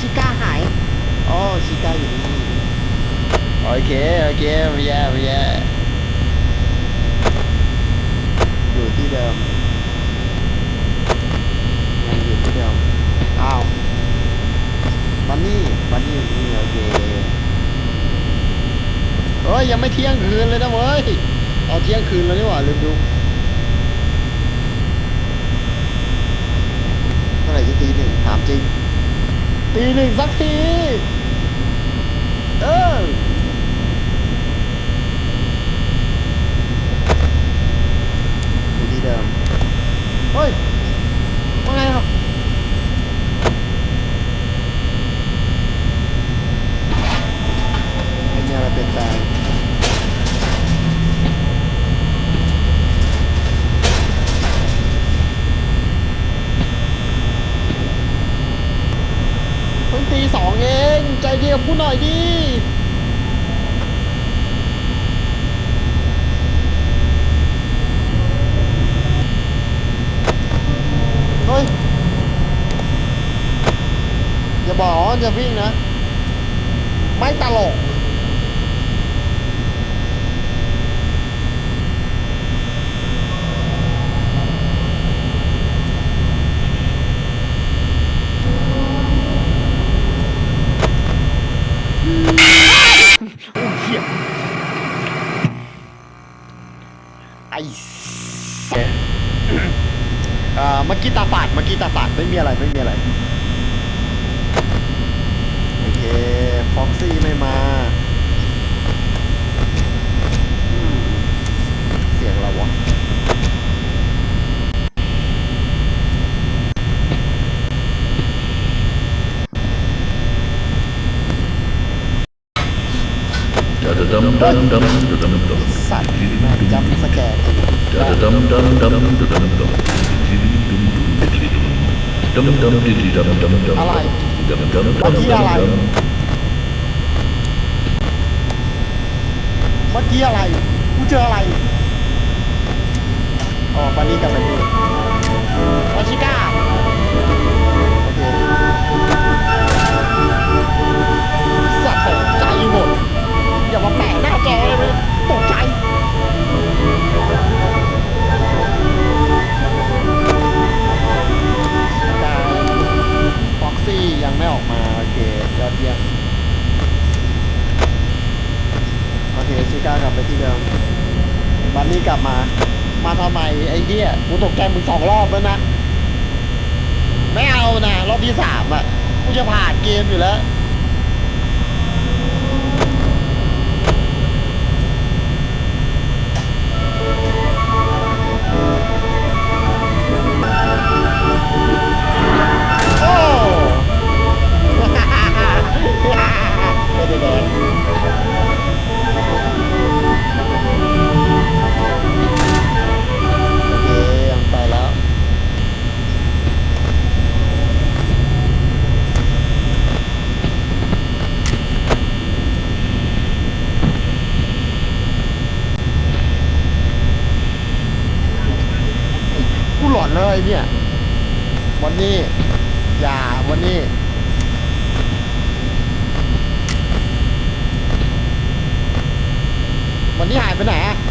ชิก้าหาย อ๋อชิก้าอยู่นี่โอเคโอเคไม่แย่ไม่แย่อยู่ที่เดิมยังอยู่ที่เดิมอ้าวบันนี่บันนี่อยู่นี่โอเคเฮ้ยยังไม่เที่ยงคืนเลยนะเว้ยเอาเที่ยงคืนแล้วนี่หว่าลืมดู ตีหนึ่งสักที เออ อยู่ที่เดิม เฮ้ย ว่าไงครับ ไม่มีอะไรเปลี่ยนแปลงเพิ่งตีสองเอง ดูหน่อยดิเฮ้ย อย่าบอกว่าจะวิ่งนะ ไม่ตลก โอ้เหี้ยไอ้เสียเอ่อเมื่อกี้ตาฝาดเมื่อกี้ตาฝาดไม่มีอะไรไม่มีอะไร โอเค ฟ็อกซี่ไม่มาอืมเสียงอะไรวะ Da da dum dum dum da dum dum. สัตว์แม่งจำสแกน Da Dum dum diddly dum dum dum. อะไร Dum dum เมื่อกี้อะไรเมื่อกี้อะไรกูเจออะไรอ๋อปานี่กับไปนี่วาชิก้า บันนี่กลับมา มาทำไมไอ้เหี้ยกูตกใจมึงสองรอบแล้วนะ ไม่เอานะ รอบที่สามอะ กูจะผ่านเกมอยู่แล้ว เลยเนี่ยวันนี้อย่าวันนี้วันนี้หายไปไหนอะ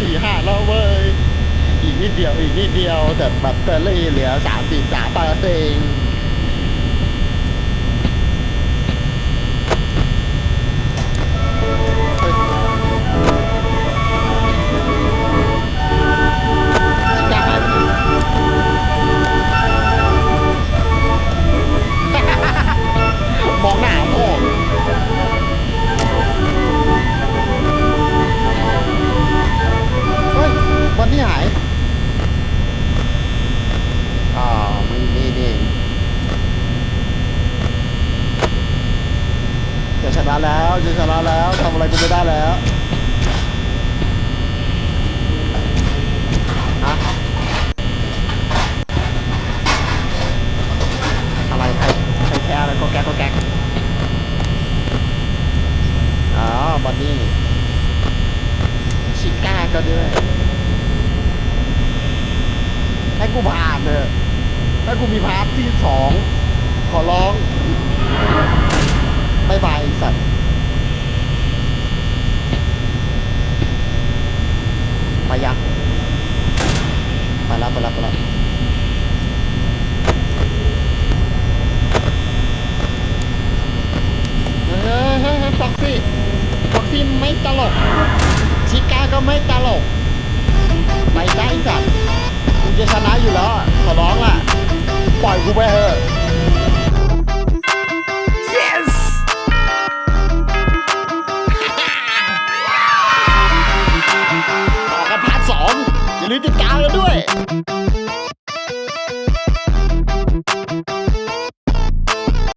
สี่ห้าแล้วเว้ย อีกนิดเดียวอีกนิดเดียว แต่แบตเตอรี่เหลือสามสิบสามเปอร์เซ็นต์ จะชนะแล้วทำอะไรก็ไม่ได้แล้วฮะอะไรใครใครแค่อะไรก็แก๊กก็แก๊กอ๋อบันนี่ชิก้าก็ด้วยให้กูผ่านเถอะให้กูมีพาร์ทที่สองขอร้องบายบายสัตว์ิมไม่ตลก ชิก้าก็ไม่ตลกไม่ได้สัตว์กูจะชนะอยู่แล้วขอร้องล่ะ ปล่อยกูไปเถอะ yes ต่อกัาร์ทสองอย่าลืมติดามกัด้วย